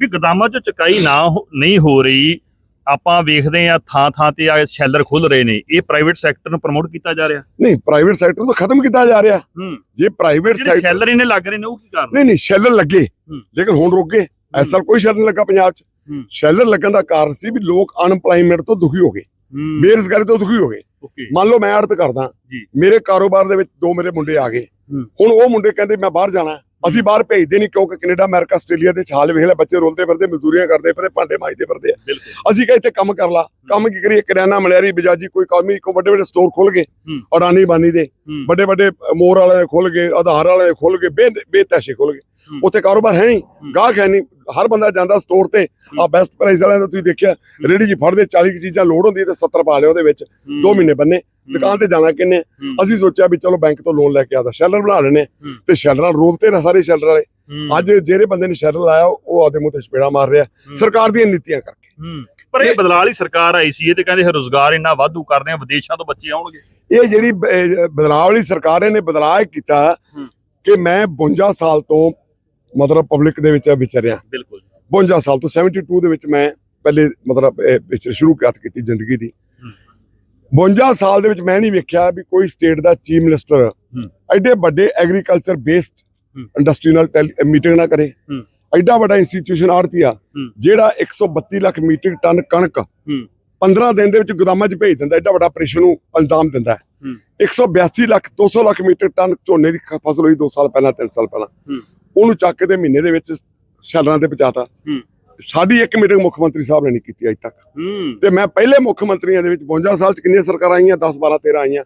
ਵੀ ਗਦਾਮਾਂ 'ਚ ਚਕਾਈ ਨਾ ਨਹੀਂ ਹੋ ਰਹੀ। ਆਪਾਂ ਵੇਖਦੇ ਆ ਥਾਂ ਥਾਂ ਤੇ ਆ ਸ਼ੈਲਰ ਖੁੱਲ ਰਹੇ ਨੇ। ਇਹ ਪ੍ਰਾਈਵੇਟ ਸੈਕਟਰ ਨੂੰ ਪ੍ਰਮੋਟ ਕੀਤਾ ਜਾ ਰਿਹਾ। ਨਹੀਂ ਪ੍ਰਾਈਵੇਟ ਸੈਕਟਰ ਨੂੰ ਖਤਮ ਕੀਤਾ ਜਾ ਰਿਹਾ। ਜੇ ਪ੍ਰਾਈਵੇਟ ਸੈਕਟਰ ਸ਼ੈਲਰ ਇਹਨੇ ਲੱਗ ਰਹੇ ਨੇ ਉਹ ਕੀ ਕਾਰਨ? ਨਹੀਂ ਨਹੀਂ ਸ਼ੈਲਰ ਲੱਗੇ। ਲੇਕਿਨ ਹੁਣ ਰੁਕ ਗਏ। ਇਸ ਸਾਲ ਕੋਈ ਸ਼ੈਲਰ ਨਹੀਂ ਲੱਗਾ ਪੰਜਾਬ 'ਚ। ਸ਼ੈਲਰ ਲੱਗਣ ਦਾ ਕਾਰਨ ਸੀ ਵੀ ਲੋਕ ਅਨਪਲਾਈਮੈਂਟ ਤੋਂ ਦੁਖੀ ਹੋ ਗਏ। ਬੇਰੁਜ਼ਗਾਰੀ ਤੋਂ ਦੁਖੀ ਹੋ ਗਏ। ਮੰਨ ਲਓ ਮੈਂ ਆੜਤ ਕਰਦਾ। ਮੇਰੇ ਕਾਰੋਬਾਰ ਦੇ ਵਿੱਚ ਦੋ ਮੇਰੇ ਮੁੰਡੇ ਆ ਗਏ। ਹੁਣ ਉਹ ਮੁੰਡੇ ਕਹਿੰਦੇ ਮੈਂ ਬਾਹਰ ਜਾਣਾ। ਅਸੀਂ ਬਾਹਰ ਭੇਜਦੇ ਨਹੀਂ ਕਿਉਂਕਿ ਕੈਨੇਡਾ ਅਮਰੀਕਾ ਆਸਟ੍ਰੇਲੀਆ ਦੇ ਛਾਲ ਵੇਖ ਲੈ ਬੱਚੇ ਰੋਲਦੇ ਫਿਰਦੇ ਮਜ਼ਦੂਰੀਆਂ ਕਰਦੇ ਫਿਰਦੇ ਭਾਂਡੇ ਮਾਂਜਦੇ ਫਿਰਦੇ ਆ। ਅਸੀਂ ਕਹੇ ਇੱਥੇ ਕੰਮ ਕਰ ਲਾ। ਕੰਮ ਕੀ ਕਰੀਏ? ਕਰਿਆਨਾ ਮਲਿਆਰੀ ਬਜਾਜੀ ਕੋਈ ਕਾਮੀ ਕੋ ਵੱਡੇ ਵੱਡੇ ਸਟੋਰ ਖੁੱਲ ਗਏ। ਅਡਾਨੀ ਬਾਨੀ ਦੇ। ਵੱਡੇ ਵੱਡੇ ਮੋਰ ਵਾਲੇ ਖੁੱਲ ਗਏ ਆਧਾਰ ਵਾਲੇ ਖੁੱਲ ਗਏ ਬੇ ਬੇਤੈਸ਼ੇ ਖੁੱਲ ਗਏ। ਉੱਥੇ ਕਾਰੋਬਾਰ ਹੈ ਨਹੀਂ ਗਾਹਕ ਹੈ ਨਹੀਂ ਹਰ ਬੰਦਾ ਜਾਂਦਾ ਸਟੋਰ ਤੇ। ਆ। ਬੈਸਟ ਪ੍ਰਾਈਸ ਵਾਲਿਆਂ ਦਾ ਤੁਸੀਂ ਦੇਖਿਆ ਰੇੜੀ ਜੀ ਫੜਦੇ 40 ਕੁ ਚੀਜ਼ਾਂ ਲੋਡ ਹੁੰਦੀ ਤੇ 70 ਪਾ ਲਿਆ ਉਹਦੇ ਵਿੱਚ। ਹੂੰ, 2 ਮਹੀਨੇ ਬੰਨੇ। ਦੁਕਾਨ ਤੇ ਜਾਣਾ ਕਿੰਨੇ? ਅਸੀਂ ਸੋਚਿਆ ਵੀ ਚਲੋ ਬੈਂਕ ਤੋਂ ਲੋਨ ਲੈ ਕੇ ਆਦਾ। ਸ਼ੈਲਰ ਬਣਾ ਲੈਣੇ। ਤੇ ਸ਼ੈਲਰਾਂ ਰੋਕਤੇ ਨੇ ਸਾਰੇ ਸ਼ੈਲਰ ਵਾਲੇ। ਅੱਜ ਜਿਹੜੇ ਬੰਦੇ ਨੇ ਸ਼ੈਲਰ ਲਾਇਆ ਉਹ ਆਦੇ ਮੂੰਹ ਤੇ ਚਪੇੜਾ ਮਾਰ ਰਿਹਾ। ਸਰਕਾਰ ਦੀਆਂ ਨੀਤੀਆਂ ਕਰਕੇ। ਪਰ ਇਹ ਬਦਲਾਅ ਵਾਲੀ ਸਰਕਾਰ ਆਈ ਸੀ ਇਹ ਤੇ ਕਹਿੰਦੇ ਰੋਜ਼ਗਾਰ ਇੰਨਾ ਵਾਧੂ ਕਰਦੇ ਆ ਵਿਦੇਸ਼ਾਂ ਤੋਂ ਬੱਚੇ ਆਉਣਗੇ। ਇਹ ਜਿਹੜੀ ਬਦਲਾਅ ਵਾਲੀ ਸਰਕਾਰ ਨੇ ਬਦਲਾਅ ਕੀਤਾ। ਕਿ ਮੈਂ 52 ਸਾਲ ਤੋਂ ਮਤਲਬ ਪਬਲਿਕ ਦੇ ਵਿੱਚ ਵਿਚਰਿਆ ਬਿਲਕੁਲ 52 ਸਾਲ ਤੋਂ 72 ਦੇ ਵਿੱਚ ਮੈਂ ਪਹਿਲੇ ਮਤਲਬ ਇਹ ਵਿਚ ਸ਼ੁਰੂਆਤ ਕੀਤੀ ਜ਼ਿੰਦਗੀ ਦੀ 52 ਸਾਲ ਦੇ ਵਿੱਚ ਮੈਂ ਨਹੀਂ ਵੇਖਿਆ ਵੀ ਕੋਈ ਸਟੇਟ ਦਾ ਚੀਫ ਮਿਨਿਸਟਰ ਐਡੇ ਵੱਡੇ ਐਗਰੀਕਲਚਰ ਬੇਸਡ ਹੂੰ। ਇੰਡਸਟਰੀ ਨਾਲ ਮੀਟਿੰਗ ਨਾ ਕਰੇ। ਐਡਾ ਵੱਡਾ ਇੰਸਟੀਟਿਊਸ਼ਨ ਆੜਤੀਆ। ਜਿਹੜਾ 132 ਲੱਖ ਮੀਟ੍ਰਿਕ ਟਨ ਕਣਕ ਹੂੰ। 15 ਦਿਨ ਦੇ ਵਿੱਚ ਗੋਦਾਮਾਂ 'ਚ ਭੇਜ ਦਿੰਦਾ ਐਡਾ ਵੱਡਾ ਆਪਰੇਸ਼ਨ ਨੂੰ ਅੰਜਾਮ ਦਿੰਦਾ ਹੈ ਹੂੰ। 182 ਲੱਖ 200 ਲੱਖ ਮੀਟ੍ਰਿਕ ਟਨ ਝੋਨੇ ਦੀ ਫਸਲ ਹੋਈ 2 ਸਾਲ ਪਹਿਲਾਂ 3 ਸਾਲ ਪਹਿਲਾਂ। ਉਹਨੂੰ ਚੱਕ ਕੇ ਤੇ ਮਹੀਨੇ ਦੇ ਵਿੱਚ ਸ਼ੈਲਰਾਂ ਤੇ ਪਹੁੰਚਾਤਾ। ਸਾਡੀ ਇੱਕ ਮੀਟਿੰਗ ਮੁੱਖ ਮੰਤਰੀ ਸਾਹਿਬ ਨੇ ਨਹੀਂ ਕੀਤੀ ਅਜੇ ਤੱਕ। ਤੇ ਮੈਂ ਪਹਿਲੇ ਮੁੱਖ ਮੰਤਰੀਆਂ ਦੇ ਵਿੱਚ 52 ਸਾਲ ਚ ਕਿੰਨੀਆਂ ਸਰਕਾਰਾਂ ਆਈਆਂ? 10 12 13 ਆਈਆਂ।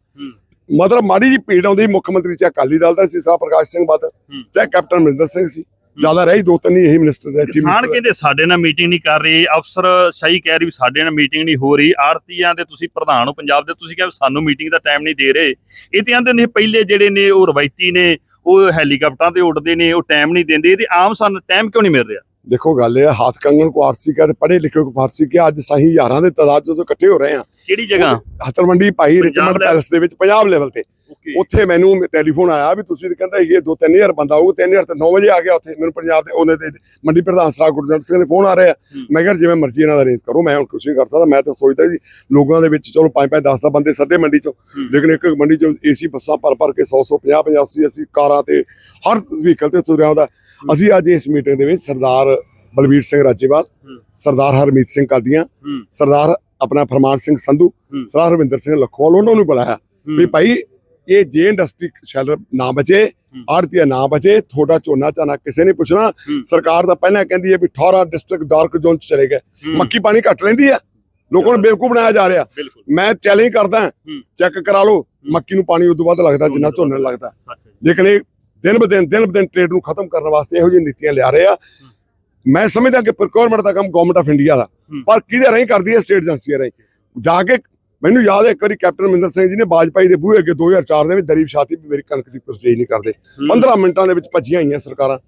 ਮਤਲਬ ਮਾੜੀ ਜੀ ਭੀੜ ਆਉਂਦੀ ਮੁੱਖ ਮੰਤਰੀ ਚਾਹੇ ਅਕਾਲੀ ਦਲ ਦਾ ਸੀ ਸਾਹ ਪ੍ਰਕਾਸ਼ ਸਿੰਘ ਬਾਦਲ। ਚਾਹੇ ਕੈਪਟਨ ਅਮਰਿੰਦਰ ਸਿੰਘ ਸੀ। ਜ਼ਿਆਦਾ ਰਹੀ ਦੋ ਤਿੰਨ ਇਹੀ ਮਿਨਿਸਟਰ ਰਹੇ ਚੀਫ ਮਿਨਿਸਟਰ ਕਹਿੰਦੇ ਸਾਡੇ ਨਾਲ ਮੀਟਿੰਗ ਨਹੀਂ ਕਰ ਰਹੇ। ਅਫਸਰ ਸਹੀ ਕਹਿ ਰਹੇ ਵੀ ਸਾਡੇ ਨਾਲ ਮੀਟਿੰਗ ਨਹੀਂ ਹੋ ਰਹੀ। ਆੜਤੀਆਂ ਦੇ ਤੁਸੀਂ ਪ੍ਰਧਾਨ ਹੋ ਪੰਜਾਬ ਦੇ ਤੁਸੀਂ ਕਹਿੰਦੇ ਸਾਨੂੰ ਮੀਟਿੰਗ ਦਾ ਟਾਈਮ ਨਹੀਂ ਦੇ ਰਹੇ। ਇਹ ਤੇ ਆਂਦੇ ਨੇ ਪਹਿਲੇ ਜਿਹੜੇ ਨੇ ਉਹ ਰਵਾਇਤੀ ਨੇ ਉਹ ਹੈਲੀਕਾਪਟਰਾਂ ਤੇ ਉੱਡਦੇ ਨੇ ਉਹ ਟਾਈਮ ਨਹੀਂ ਦਿੰਦੇ ਤੇ ਆਮ ਸਾਨੂੰ ਟਾਈਮ ਕਿਉਂ ਨਹੀਂ ਮਿਲ ਰਿਹਾ? ਦੇਖੋ ਗੱਲ ਇਹ ਹੱਥ ਕੰਗਣ ਕੋ ਆਰਸੀ ਕਾ ਤੇ ਪੜ੍ਹੇ ਲਿਖੇ ਕੋ ਫਾਰਸੀ ਕਿਹਾ ਅੱਜ ਸਹੀ ਹਜ਼ਾਰਾਂ ਦੇ ਤਾਦਾਦ ਜਦੋਂ ਇਕੱਠੇ ਹੋ ਰਹੇ ਆ ਕਿਹੜੀ ਜਗ੍ਹਾ? ਹਤਲਮੰਡੀ ਭਾਈ ਰਿਚਮੰਡ ਪੈਲਸ ਦੇ ਵਿੱਚ ਪੰਜਾਬ ਲੈਵਲ ਤੇ। ਉੱਥੇ ਮੈਨੂੰ ਟੈਲੀਫੋਨ ਆਇਆ ਵੀ ਤੁਸੀਂ ਕਹਿੰਦਾ ਇਹ 2-3000 ਬੰਦਾ ਆਊਗਾ 3000 ਤੇ 9 ਵਜੇ ਆ ਗਿਆ ਉੱਥੇ ਮੈਨੂੰ ਪੰਜਾਬ ਦੇ ਉਹਨੇ ਤੇ ਮੰਡੀ ਪ੍ਰਧਾਨ ਸਰਾ ਗੁਰਜੰਟ ਸਿੰਘ ਦੇ ਫੋਨ ਆ ਰਹੇ। ਮੈਂ ਕਿਹਾ ਜਿਵੇਂ ਮਰਜ਼ੀ ਇਹਨਾਂ ਦਾ ਅਰੇਂਜ ਕਰੋ ਮੈਂ ਹੁਣ ਕੁਝ ਨਹੀਂ ਕਰ ਸਕਦਾ ਮੈਂ ਤਾਂ ਸੋਚਦਾ ਜੀ ਲੋਕਾਂ ਦੇ ਵਿੱਚ ਚਲੋ 5-5 10 ਬੰਦੇ ਸੱਦੇ ਮੰਡੀ ਚੋਂ। ਲੇਕਿਨ ਇੱਕ ਇੱਕ ਮੰਡੀ ਚੋਂ ਏਸੀ ਬੱਸਾਂ ਭਰ ਭਰ ਕੇ 100 100 50 50 80 80 ਕਾਰਾਂ ਤੇ ਹਰ ਵਹੀਕਲ ਤੇ ਤੁਰਿਆ ਹੁੰਦਾ ਅਸੀਂ ਅੱਜ ਇਸ ਮੀਟਿੰਗ ਦੇ ਵਿੱਚ ਸਰਦਾਰ ਬਲਬੀਰ ਸਿੰਘ ਰਾਜੇਵਾਲ। ਸਰਦਾਰ ਹਰਮੀਤ ਸਿੰਘ ਕਾਦੀਆਂ ਸਰਦਾਰ ਆਪਣਾ ਫਰਮਾਨ ਸਿੰਘ ਸੰਧੂ। ਸਰਦਾਰ ਰਵਿੰਦਰ ਸਿੰਘ ਲਖੋਵਾਲ ਉਹਨਾਂ ਨੂੰ ਬੁਲਾਇਆ ਵੀ ਭਾਈ ਇਹ ਜੇ ਇੰਡਸਟਰੀ ਸ਼ੈਲਰ ਨਾ ਬਚੇ ਆੜਤੀਆ ਨਾ ਬਚੇ ਤੁਹਾਡਾ ਝੋਨਾ ਚਾਨਾ ਕਿਸੇ ਨੇ ਪੁੱਛਣਾ। ਸਰਕਾਰ ਤਾਂ ਪਹਿਲਾਂ ਕਹਿੰਦੀ ਹੈ ਵੀ 18 ਡਿਸਟ੍ਰਿਕਟ ਡਾਰਕ ਜ਼ੋਨ ਚ ਚਲੇ ਗਏ। ਮੱਕੀ ਪਾਣੀ ਘੱਟ ਲੈਂਦੀ ਆ ਲੋਕਾਂ ਨੂੰ ਬੇਵਕੂਫ ਬਣਾਇਆ ਜਾ ਰਿਹਾ। ਮੈਂ ਚੈਲੰਜ ਕਰਦਾ। ਚੈੱਕ ਕਰਾ ਲਓ ਮੱਕੀ ਨੂੰ ਪਾਣੀ ਉਦੋਂ ਵੱਧ ਲੱਗਦਾ ਜਿੰਨਾ ਝੋਨੇ ਨੂੰ ਲੱਗਦਾ। ਲੇਕਿਨ ਇਹ ਦਿਨ ਬ ਦਿਨ ਦਿਨ ਬ ਦਿਨ ਟ੍ਰੇਡ ਨੂੰ ਖਤਮ ਕਰਨ ਵਾਸਤੇ ਇਹੋ ਜਿਹੀਆਂ ਨੀਤੀਆਂ ਲਿਆ ਰਹੇ ਆ। ਮੈਂ ਸਮਝਦਾ ਕਿ ਪ੍ਰੋਕਿਉਰਮੈਂਟ ਦਾ ਕੰਮ ਗਵਰਨਮੈਂਟ ਆਫ ਇੰਡੀਆ ਦਾ। ਪਰ ਕਿਹਦੇ ਰਾਹੀਂ ਕਰਦੀ ਹੈ ਸਟੇਟ ਏਜੰਸੀਆਂ ਰਾਹੀਂ। ਜਾ ਕੇ ਮੈਨੂੰ ਯਾਦ ਹੈ ਇੱਕ ਵਾਰੀ ਕੈਪਟਨ ਅਮਰਿੰਦਰ ਸਿੰਘ ਜੀ ਨੇ ਬਾਜਪਾਈ ਦੇ ਬੂਹੇ ਅੱਗੇ 2004 ਦੇ ਵਿੱਚ ਦਰੀਬ ਛਾਤੀ ਵੀ ਮੇਰੀ ਕਣਕ ਦੀ ਪਰਚੇਜ ਨਹੀਂ ਕਰਦੇ। 15 ਮਿੰਟਾਂ ਦੇ ਵਿੱਚ ਭੱਜੀਆਂ ਆਈਆਂ ਸਰਕਾਰਾਂ।